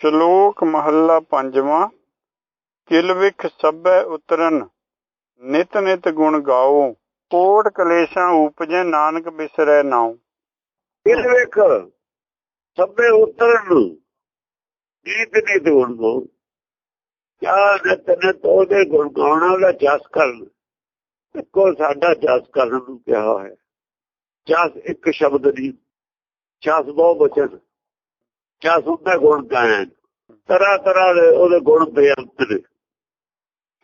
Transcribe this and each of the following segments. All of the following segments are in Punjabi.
ਸ਼ਲੋਕ ਮਹੱਲਾ ਪੰਜਵਾਂ, ਕਿਲ ਸਭੈ ਉਤਰਨ, ਨਿਤ ਨਿਤ ਗੁਣ ਗਾਓ, ਕੋਟ ਕਲੇਸ਼ਾਂ ਉਪਜੈ, ਨਾਨਕ ਬਿਸਰੈ ਨਾਉ। ਫਿਰ ਵੇਖ ਉਤਰਨ, ਨੀਤ ਨੀਤ ਗੁਣ ਗੋ ਕਿਆ ਨਿਤ ਨਿਤ ਉਹਦੇ ਗੁਣ ਗਾਉਣਾ ਦਾ ਜਸ ਕਰਨ, ਇੱਕੋ ਸਾਡਾ ਜਸ ਕਰਨ ਨੂੰ ਕਿਹਾ ਹੈ ਜਸ ਇੱਕ ਸ਼ਬਦ ਦੀ ਜਸ ਬਹੁ ਬਚਨ। ਜਸ ਹੁੰਦਾ ਗੁਣ ਗਾਇਨ ਤਰ੍ਹਾਂ ਤਰ੍ਹਾਂ ਦੇ ਉਹਦੇ ਗੁਣ ਬੇਅੰਤ ਨੇ।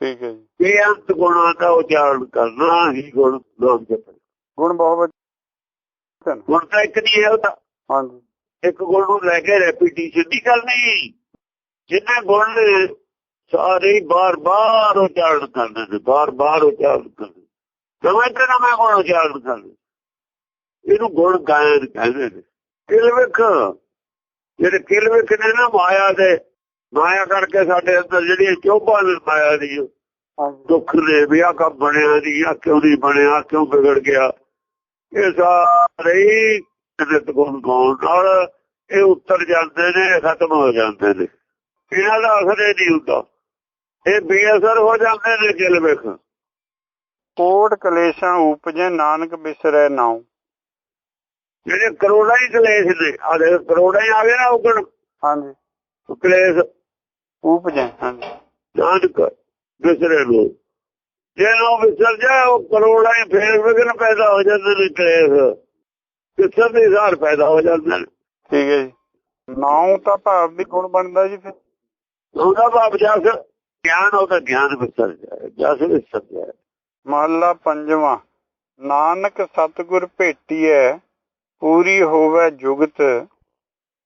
ਠੀਕ ਹੈ ਜੀ। ਬੇਅੰਤ ਗੁਣਾਂ ਦਾ ਉਚਾਰਨ ਕਰਨਾ ਹੀ ਗੁਣ ਨਾਮ ਜਪਣਾ। ਗੁਣ ਬਹੁਤ ਬਚਨ ਗੁਣ ਤਾਂ ਇੱਕ ਨਹੀਂ ਹੈ ਉਹ ਤਾਂ। ਹਾਂਜੀ। ਇੱਕ ਗੁਣ ਨੂੰ ਲੈ ਕੇ ਰੈਪੀਟੀਸ਼ਨ ਨਹੀਂ। ਕਰਨੀ ਜਿੰਨੇ ਗੁਣ ਨੇ ਸਾਰੇ ਬਾਰ-ਬਾਰ ਉਚਾਰਨ ਕਰਨੇ ਨੇ ਬਾਰ-ਬਾਰ ਉਚਾਰਨ ਕਰਨੇ ਨਵੇਂ ਤੇ ਨਵੇਂ ਗੁਣ ਉਚਾਰਨ ਕਰਨੇ ਇਹਨੂੰ ਗੁਣ ਗਾਇਨ ਕਹਿੰਦੇ ਨੇ। ਕਿਲਵਿਕ ਜਿਹੜੇ ਕਿਲਵਿਕ ਨੇ ਨਾ ਮਾਇਆ ਦੇ ਮਾਇਆ ਕਰਕੇ ਸਾਡੇ ਅੰਦਰ ਜਿਹੜੀਆਂ ਚੋਭਾਂ ਮਾਇਆ ਦੀ ਦੁੱਖ ਨੇ ਵੀ ਆਹ ਕੰਮ ਬਣਿਆ ਨਹੀਂ ਆ ਕਿਉਂ ਨਹੀਂ ਬਣਿਆ ਕਿਉਂ ਵਿਗੜ ਗਿਆ? ਇਹ ਸਾਰੇ ਨਿਤ ਗੁਣ ਗਾਉਣ ਨਾਲ ਇਹ ਉੱਤਰ ਜਾਂਦੇ ਨੇ ਖਤਮ ਹੋ ਜਾਂਦੇ ਨੇ। ਇਹਨਾਂ ਦਾ ਅਸਰ ਇਹ ਨਹੀਂ ਹੁੰਦਾ। ਇਹ ਬੇਅਸਰ ਹੋ ਜਾਂਦੇ ਨੇ ਜਿਲ ਵੇਖ ਕੋਟ ਕਲੇਸ਼ਾਂ ਉਪਜੈ ਨਾਨਕ ਬਿਸਰੈ ਨਾਉ। ਜਿਹੜੇ ਕਰੋੜਾਂ ਹੀ ਕਲੇਸ਼ ਨੇ ਆ ਦੇ ਕਰੋੜਾਂ ਹੀ ਆ ਗਏ ਨਾ ਉਗਣ। ਹਾਂਜੀ। ਕਲੇਸ਼ ਉਪਜੈ ਹਾਂਜੀ। ਨਾਨਕ ਵਿਸਰੇ ਲੋ ਜੇ ਉਹ ਵਿਸਰ ਜਾਏ ਉਹ ਕਰੋੜਾਂ ਹੀ ਫੇਰ ਵਿਗਨ ਪੈਦਾ ਹੋ ਜਾਂਦੇ ਨੇ ਕਲੇਸ਼। ਕਿਸਰ ਦੇ ਸਾਰ ਪੈਦਾ ਹੋ ਜਾਂਦੇ ਨੇ। ਠੀਕ ਹੈ ਜੀ। ਨਾਉ ਤਾਂ ਭਾਵ ਵੀ ਗੁਣ ਬਣਦਾ ਜੀ ਫਿਰ। ਉਹਦਾ ਬਾਪ ਜਸ ਗਿਆਨ ਉਹਦਾ ਗਿਆਨ ਵਿਸਰ ਜਾਏ ਜਸ ਵਿਸਰ ਜਾਏ। ਮਹੱਲਾ ਪੰਜਵਾਂ ਨਾਨਕ ਸਤਿਗੁਰ ਭੇਟੀਐ ਪੂਰੀ ਹੋਵੇ ਜੁਗਤ।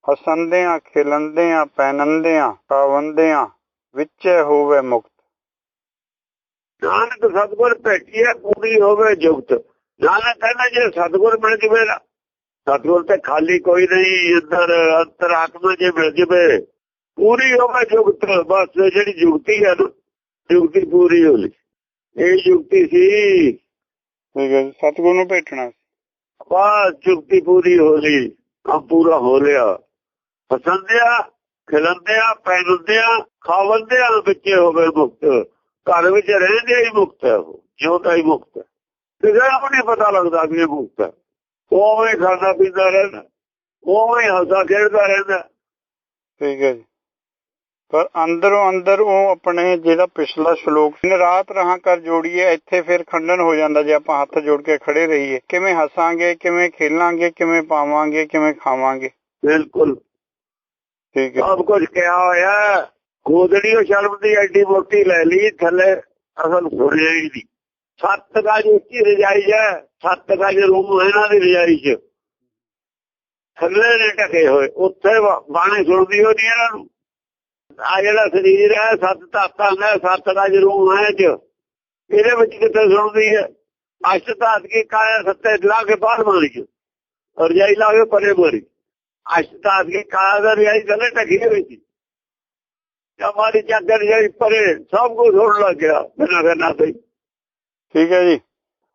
ਹਸੰਦਿਆਂ ਖਿਲੰਦਿਆਂ ਪੈਨੰਦਿਆਂ ਕਾਵੰਦਿਆਂ ਵਿੱਚੇ ਹੋਵੇ ਮੁਕਤ। ਨਾਨਕ ਸਤਗੁਰ ਭੇਟੀਏ ਪੂਰੀ ਹੋਵੇ ਜੁਗਤ। ਨਾਨਕ ਕਹਿੰਦਾ ਜੇ ਸਤਗੁਰ ਮਿਲ ਜਵੇ ਨਾ ਸਤਗੁਰ ਤੇ ਖਾਲੀ ਕੋਈ ਨਹੀਂ ਅੰਦਰ ਅੰਤਰ ਆਤਮਾ ਜੇ ਮਿਲ ਜਵੇ। ਪੂਰੀ ਹੋਵੇ ਜੁਗਤ ਬਸ ਜਿਹੜੀ ਜੁਗਤੀ ਹੈ ਨਾ ਜੁਗਤੀ ਪੂਰੀ ਹੋ ਲਈ। ਇਹ ਜੁਗਤੀ ਸੀ। ਸਤਿਗੁਰ ਨੂੰ ਭੇਟਣਾ। ਬਸ ਜੁਗਤੀ ਪੂਰੀ ਹੋ ਲਈ, ਕੰਮ ਪੂਰਾ ਹੋ ਲਿਆ। ਪਸੰਦਿਆ ਖਿਲੰਦਿਆ ਪੈਨੰਦਿਆ ਖਾਵੰਦਿਆ ਵਿੱਚੇ ਹੋਵੇ ਮੁਕਤ। ਘਰ ਵਿੱਚ ਰਹਿੰਦੇ ਹੀ ਮੁਕਤ ਹੈ ਉਹ, ਜਿਉਂਦਾ ਹੀ ਮੁਕਤ ਹੈ। ਕਿਸੇ ਨੂੰ ਨਹੀਂ ਪਤਾ ਲੱਗਦਾ ਵੀ ਇਹ ਮੁਕਤ ਹੈ। ਉਵੇਂ ਹੀ ਖਾਂਦਾ ਪੀਂਦਾ ਰਹਿੰਦਾ, ਉਵੇਂ ਹੀ ਹੱਸਦਾ ਖੇਡਦਾ ਰਹਿੰਦਾ। ਠੀਕ ਹੈ ਜੀ। ਪਰ ਅੰਦਰੋਂ ਅੰਦਰ ਉਹ ਆਪਣੇ ਜਿਹੜਾ ਪਿਛਲਾ ਸ਼ਲੋਕ ਸੀ ਰਾਤ ਰਹਾ ਕਰ ਜੋੜੀਏ ਇੱਥੇ ਫਿਰ ਖੰਡਨ ਹੋ ਜਾਂਦਾ ਜੇ ਆਪਾਂ ਹੱਥ ਜੋੜ ਕੇ ਖੜੇ ਰਹੀਏ। ਕਿਵੇਂ ਹੱਸਾਂਗੇ ਕਿਵੇਂ ਖੇਲਾਂਗੇ ਕਿਵੇਂ ਪਾਵਾਂਗੇ ਕਿਵੇਂ ਖਾਵਾਂਗੇ? ਬਿਲਕੁਲ। ਠੀਕ ਹੈ। ਸਭ ਕੁਝ ਕਿਹਾ ਹੋਇਆ। ਗੋਦੜੀ ਉਹ ਸ਼ਰਮ ਦੀ ਐਡੀ ਮੋਟੀ ਲੈ ਲਈ ਥੱਲੇ ਅਸਲ ਹੀ ਨਹੀਂ। ਸੱਤ ਗਜ ਉੱਚੀ ਰਜਾਈ ਹੈ ਸੱਤ ਗਜ ਰੂਮ ਇਹਨਾਂ ਦੀ ਰਜਾਈ 'ਚ। ਥੱਲੇ ਨੇ ਟਕੇ ਹੋਏ ਉੱਥੇ ਬਾਣੀ ਸੁਣਦੀ ਹੋਣੀ ਇਹਨਾਂ ਨੂੰ। ਆ ਜਿਹੜਾ ਸਰੀਰ ਹੈ ਸੱਤ ਧਾਤਾਂ ਦਾ ਸੱਤ ਗਜ ਰੂਮ ਹੈ ਚ। ਇਹਦੇ ਵਿੱਚ ਕਿੱਥੇ ਸੁਣਦੀ ਹੈ? ਅਸ਼ਟ ਧਾਤ ਕੀ ਕਾਇਆ ਸੱਤੇ ਲਾ ਕੇ ਬਾਹਰ ਮਾਰੀ ਚ ਰਜਾਈ ਲਾ ਕੇ ਪਰੇ ਮਾਰੀ ਅਸ਼ਤਾਦ ਕੀ ਕਾਦਰ ਰਜਾਈ ਥੱਲੇ ਟਕੀ ਹੋਈ ਸੀ। ਹਮਾਰੀ ਚਾਦਰ ਜਿਹੜੀ ਪਰੇ ਸਭ ਕੁਝ ਹੋਣ ਲੱਗ ਗਿਆ। ਬਿਨਾਂ ਕਰਨਾ ਸਹੀ ਠੀਕ ਹੈ ਜੀ।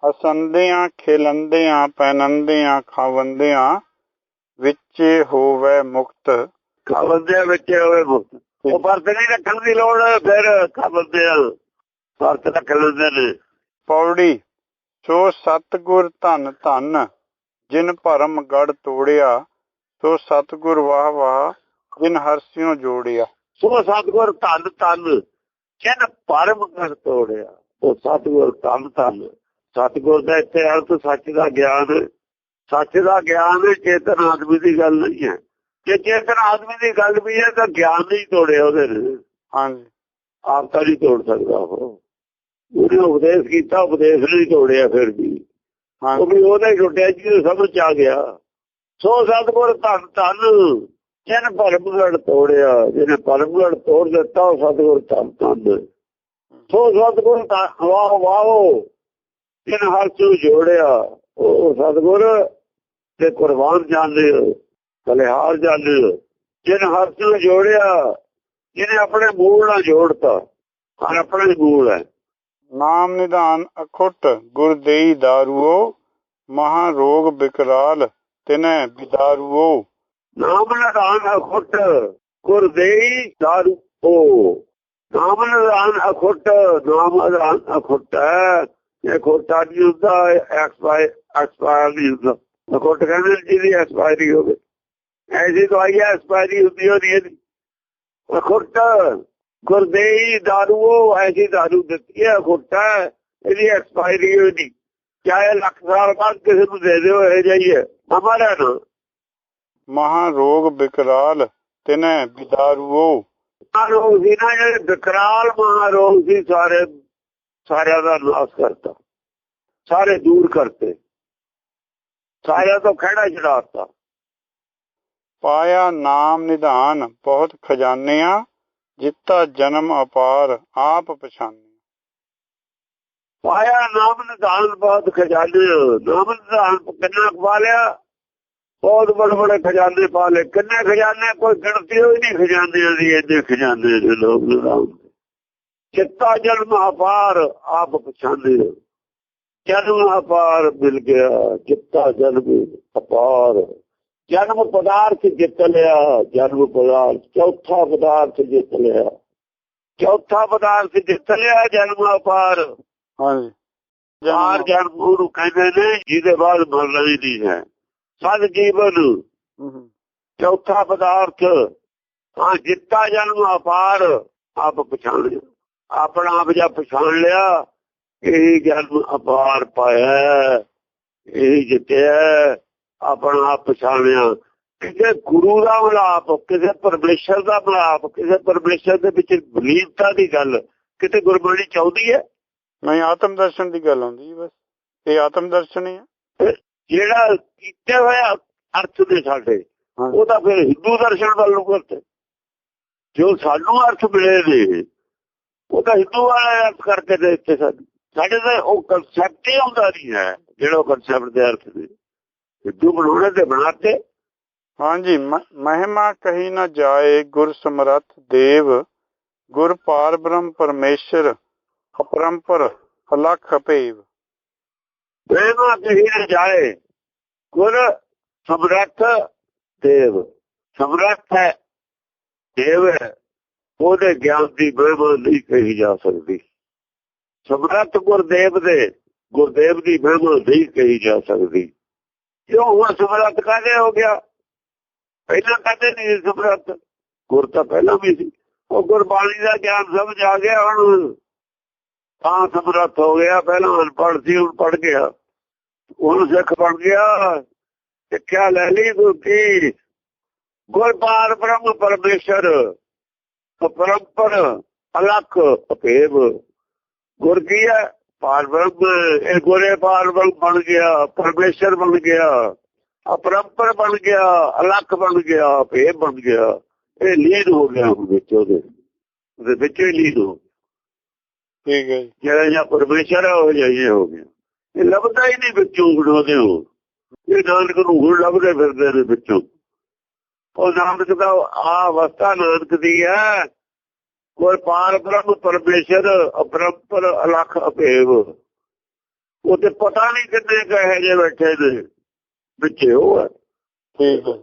ਹਸੰਦਿਆਂ ਖੇਲੰਦਿਆਂ ਪੈਨੰਦਿਆਂ ਖਾਵੰਦਿਆਂ ਵਿੱਚੇ ਹੋਵੇ ਮੁਕਤ। ਖਾਵੰਦੇ ਵਿੱਚ ਹੋਵੇ ਮੁਕਤ। ਉਹ ਵਰਤ ਨਹੀਂ ਰੱਖਣ ਦੀ ਲੋੜ ਫਿਰ ਖਾਵੰਦੇ ਆ। ਵਰਤ ਰੱਖ ਲੈਂਦੇ ਨੇ। ਪੌੜੀ ਸੋ ਸਤਗੁਰ ਧੰਨ ਧੰਨ ਜਿਨ ਭਰਮ ਗੜ ਤੋੜਿਆ ਸੋ ਸਤਗੁਰ ਵਾਹ ਵਾਹ ਜਿਨ ਹਰਸਿਓ ਜੋੜਿਆ। ਸੋ ਸਤਗੁਰ ਧੰਨ ਧੰਨ ਜਿਨ ਪਰਮ ਕਰ ਤੋੜਿਆ ਉਹ ਸਤਗੁਰ ਧੰਨ ਧੰਨ। ਸਤਗੁਰ ਦਾ ਇੱਥੇ ਅਰਥ ਸੱਚ ਦਾ ਗਿਆਨ। ਸੱਚ ਦਾ ਗਿਆਨ ਚੇਤਨ ਆਦਮੀ ਦੀ ਗੱਲ ਨਹੀਂ ਹੈ। ਜੇ ਚੇਤਨ ਆਦਮੀ ਦੀ ਗੱਲ ਵੀ ਹੈ ਤਾਂ ਗਿਆਨ ਨਹੀਂ ਤੋੜਿਆ ਉਹਦੇ ਨੇ। ਹਾਂਜੀ। ਆਪ ਤਾਂ ਨਹੀਂ ਤੋੜ ਸਕਦਾ ਉਹ। ਉਹਨੇ ਉਪਦੇਸ਼ ਕੀਤਾ ਉਪਦੇਸ਼ ਨਹੀਂ ਤੋੜਿਆ ਫਿਰ ਵੀ। ਉਹ ਹਾਂਜੀ ਵੀ ਉਹਦਾ ਹੀ ਟੁੱਟਿਆ ਜੀ ਸਮਝ ਚ ਆ ਗਿਆ। ਸੋ ਸਤਗੁਰ ਧੰਨ ਧੰਨ ਜਿਨ ਪਰਮਗੜ ਤੋੜਿਆ ਜਿਹਨੇ ਪਰਮਗੜ ਤੋੜ ਦਿੱਤਾ ਉਹ ਸਤਗੁਰ ਧੰਨ ਧੰਨ। ਸੋ ਸਤਗੁਰ ਵਾਹ ਵਾਹ ਜਿਨ ਹਰ ਚੂ ਜੋੜਿਆ ਉਹ ਸਤਗੁਰ ਤੇ ਕੁਰਬਾਨ ਜਾਂਦੇ ਬਲਿਹਾਰ ਜਾਂਦੇ ਜਿਨ ਹਰ ਚੂ ਜੋੜਿਆ ਜਿਹਨੇ ਆਪਣੇ ਮੂਲ ਨਾਲ ਜੋੜਤਾ ਹਰ ਆਪਣੇ ਮੂਲ ਹੈ। ਨਾਮ ਨਿਧਾਨ ਅਖੁੱਟ ਗੁਰ ਦੇਈ ਦਾਰੂਓ ਮਹਾ ਰੋਗ ਬਿਕਰਾਲ ਤਿਨੈ ਬਿਦਾਰੂਓ। ਨਾਮ ਨਿਧਾਨ ਅਖੁੱਟ ਗੁਰ ਦੇਈ ਦਾਰੂ ਉਹ ਨਾਮ ਨਿਦਾਨ ਅਖੁੱਟ ਨਾਮ ਨਿਦਾਨ ਅਖੁੱਟ ਹੈ। ਇਹ ਖੋਟਾ ਨਹੀਂ ਹੁੰਦਾ ਐਕਸਪਾਇਰ ਐਕਸਪਾਇਰ ਨਹੀਂ ਹੁੰਦਾ। ਅਖੁੱਟ ਕਹਿੰਦੇ ਜਿਹਦੀ ਐਕਸਪਾਇਰੀ ਹੋਵੇ। ਐਸੀ ਦਵਾਈ ਐਕਸਪਾਇਰੀ ਹੁੰਦੀ ਹੋਣੀ ਇਹਦੀ ਅਖੁੱਟ ਗੁਰਦੇਈ ਦਾਰੂ ਉਹ ਐਸੀ ਦਾਰੂ ਦਿੱਤੀ ਹੈ ਅਖੁੱਟ ਹੈ ਇਹਦੀ ਐਕਸਪਾਇਰੀ ਹੋਈ ਨਹੀਂ। ਚਾਹੇ ਲੱਖ ਸਾਲ ਬਾਅਦ ਕਿਸੇ ਨੂੰ ਦੇ ਦਿਓ ਇਹ ਜਾਈਏ ਹਮਾਰਾ ਨਾ ਮਹਾ ਰੋਗ ਬਿਕਰਾਲ ਤਿਨੈ ਬਿਦਾਰੂਓ। ਮਹਾਰੋਗ ਸੀ ਨਾ ਜਿਹੜੇ ਵਿਕਰਾਲ ਮਹਾਰੋਗ ਸੀ ਸਾਰੇ ਸਾਰਿਆਂ ਦਾ ਨਾਸ ਕਰਤਾ। ਸਾਰੇ ਦੂਰ ਕਰਤੇ। ਸਾਰਿਆਂ ਤੋਂ ਖੜਾ ਛਡਾਤਾ ਪਾਇਆ ਨਾਮ ਨਿਧਾਨ, ਬਹੁਤ ਖਜ਼ਾਨਿਆਂ, ਜਿੱਤਾ ਜਨਮ ਅਪਾਰ, ਆਪ ਪਛਾਨਿਆ। ਪਾਇਆ ਨਾਮ ਨਿਧਾਨ, ਬਹੁਤ ਖਜ਼ਾਨੇ, ਨਾਮ ਨਿਧਾਨ ਕਿੰਨਾ ਪਾ ਲਿਆ? ਬਹੁਤ ਬੜੇ ਬੜੇ ਖਜ਼ਾਨੇ ਪਾ ਲਏ। ਕਿੰਨੇ ਖਜ਼ਾਨੇ? ਕੋਈ ਗਿਣਤੀ ਹੋਈ ਨਹੀਂ ਖਜ਼ਾਨਿਆਂ ਦੀ, ਇੰਨੇ ਖਜ਼ਾਨੇ ਦੇ ਲੋਕ ਨਿਧਾਨ ਚਿੱਤਾ ਜਨਮ ਅਪਾਰ, ਆਪ ਪਛਾਣੇ ਜਨਮ ਅਪਾਰ ਮਿਲ ਗਿਆ ਚਿੱਤਾ ਜਨਮ ਅਪਾਰ। ਜਨਮ ਪਦਾਰਥ ਜਿੱਤ ਲਿਆ ਜਨਮ ਪਦਾਰਥ ਚੌਥਾ ਪਦਾਰਥ ਜਿੱਤ ਲਿਆ। ਚੌਥਾ ਪਦਾਰਥ ਜਿੱਤ ਲਿਆ ਜਨਮ ਅਪਾਰ। ਹਾਂਜੀ। ਚਾਰ ਜਨਮ ਉਹਨੂੰ ਕਹਿੰਦੇ ਨੇ ਜਿਹਦੇ ਬਾਅਦ ਮਰਨਾ ਹੀ ਨਹੀਂ ਹੈ। ਸਦ ਜੀਵਨ। ਚੌਥਾ ਪਦਾਰਥ ਹਾਂ ਜਿੱਤਾ ਜਨਮ ਅਪਾਰ ਆਪ ਪਛਾਣ ਆਪਣਾ ਆਪ ਜਾਂ ਪਛਾਣ ਲਿਆ ਇਹ ਜਨਮ ਅਪਾਰ ਪਾਇਆ ਇਹ ਜਿੱਤਿਆ। ਆਪਣਾ ਆਪ ਪਛਾਣਿਆ। ਕਿਸੇ ਗੁਰੂ ਦਾ ਮਿਲਾਪ ਕਿਸੇ ਪਰਮੇਸ਼ਰ ਦਾ ਮਿਲਾਪ ਕਿਸੇ ਪਰਮੇਸ਼ਰ ਦੇ ਵਿੱਚ ਬਲੀਨਤਾ ਦੀ ਗੱਲ ਕਿਤੇ ਗੁਰਬਾਣੀ ਚਾਹੁੰਦੀ ਹੈ? ਨਹੀਂ ਆਤਮ ਦਰਸ਼ਨ ਦੀ ਗੱਲ ਆਉਂਦੀ ਹੈ ਬਸ। ਇਹ ਆਤਮ ਦਰਸ਼ਨ ਹੀ ਹੈ ਜਿਹੜਾ ਕੀਤੇ ਹੋਇਆ ਅਰਥ ਦੇ ਸਾਡੇ। ਉਹ ਤਾਂ ਫਿਰ ਹਿੰਦੂ ਦਰਸ਼ਨ ਵੱਲ ਨੂੰ ਕਰਦੇ ਜੋ ਸਾਨੂੰ ਅਰਥ ਮਿਲੇ ਨੇ ਉਹ ਤਾਂ ਹਿੰਦੂ ਵਾਲੇ ਅਰਥ ਕਰਕੇ ਦੇ ਦਿੱਤੇ ਸਾਨੂੰ। ਸਾਡੇ ਤਾਂ ਉਹ ਕਨਸੈਪਟ ਹੀ ਆਉਂਦਾ ਨਹੀਂ ਹੈ ਜਿਹੜਾ ਕਨਸੈਪਟ ਦੇ ਅਰਥ ਨੇ ਹਿੰਦੂ ਬਣਾਉਣੇ ਤੇ ਬਣਾਤੇ। ਹਾਂਜੀ ਮਹਿਮਾ ਕਹੀ ਨਾ ਜਾਏ ਗੁਰ ਸਮਰੱਥ ਦੇਵ ਗੁਰ ਪਾਰ ਬ੍ਰਹਮ ਪਰਮੇਸ਼ਰ ਅਪਰੰਪਰ ਅਲਖ ਅਪੇਵ। ਪ੍ਰੇਮਾ ਕਹੀ ਨਾ ਜਾਏ ਗੁਰ ਸਮਰੱਥ ਦੇਵ। ਸਮਰੱਥ ਹੈ ਦੇਵ ਹੈ ਉਹਦੇ ਗਿਆਨ ਦੀ ਬੇਬਲ ਨਹੀਂ ਕਹੀ ਜਾ ਸਕਦੀ। ਸਮਰੱਥ ਗੁਰਦੇਵ ਦੇ ਗੁਰਦੇਵ ਦੀ ਬੇਬਲ ਨਹੀਂ ਕਹੀ ਜਾ ਸਕਦੀ। ਕਿਉਂ ਹੁਣ ਸਮਰੱਥ ਕਾਹਦੇ ਹੋ ਗਿਆ? ਪਹਿਲਾਂ ਕਦੇ ਨਹੀਂ ਸੀ ਸਮਰੱਥ ਗੁਰ ਤਾਂ ਪਹਿਲਾਂ ਵੀ ਸੀ। ਉਹ ਗੁਰਬਾਣੀ ਦਾ ਗਿਆਨ ਸਮਝ ਆ ਗਿਆ ਹੁਣ। ਤਾਂ ਸਮਰੱਥ ਹੋ ਗਿਆ। ਪਹਿਲਾਂ ਅਨਪੜ੍ਹ ਸੀ, ਹੁਣ ਪੜ ਗਿਆ। ਹੁਣ ਸਿੱਖ ਬਣ ਗਿਆ। ਸਿੱਖਿਆ ਲੈ ਲਈ ਗੁਰਕੀ ਗੁਰਪਾਰ ਬ੍ਰਹਮ ਪਰਮੇਸ਼ਰ। ਅਪਰੰਪਰ, ਅਲਖ, ਅਪੇਵ। ਗੁਰ ਕੀ ਹੈ? ਪਾਰ ਬ੍ਰਹਮ ਇਹ ਗੁਰੇ ਪਾਰ ਬ੍ਰਹਮ ਬਣ ਗਿਆ ਪਰਮੇਸ਼ਰ ਬਣ ਗਿਆ ਅਪਰੰਪਰ ਬਣ ਗਿਆ ਅਲਖ ਬਣ ਗਿਆ ਅਪੇਵ ਬਣ ਗਿਆ ਇਹ ਲੀਨ ਹੋ ਗਿਆ ਵਿੱਚ ਉਹਦੇ। ਉਹਦੇ ਵਿੱਚ ਹੀ ਲੀਨ ਹੋ। ਠੀਕ ਹੈ ਜਿਹੜਾ ਜਾਂ ਪਰਮੇਸ਼ਰ ਹੋ ਜਾਈਏ ਹੋ ਗਿਆ। ਇਹ ਲੱਭਦਾ ਹੀ ਨਹੀਂ ਵਿੱਚੋਂ ਬਣਾਉਂਦੇ ਹੋ ਇਹ ਨਾਨਕ ਨੂੰ ਹੁਣ ਲੱਭਦੇ ਫਿਰਦੇ ਨੇ ਵਿੱਚੋਂ। ਉਹ ਨਾਨਕ ਦਾ ਆ ਅਵਸਥਾ ਨਾਨਕ ਦੀ ਹੈ। ਕੋਈ ਪਾਰ ਬ੍ਰਹਮ ਪਰਮੇਸ਼ਰ ਅਪਰੰਪਰ ਅਲਖ ਅਪੇਵ ਉਹ ਤੇ ਪਤਾ ਨਹੀਂ ਕਿੰਨੇ ਕਹੇ ਜੇ ਬੈਠੇ ਦੇ ਵਿੱਚੇ ਉਹ ਹੈ। ਠੀਕ ਹੈ।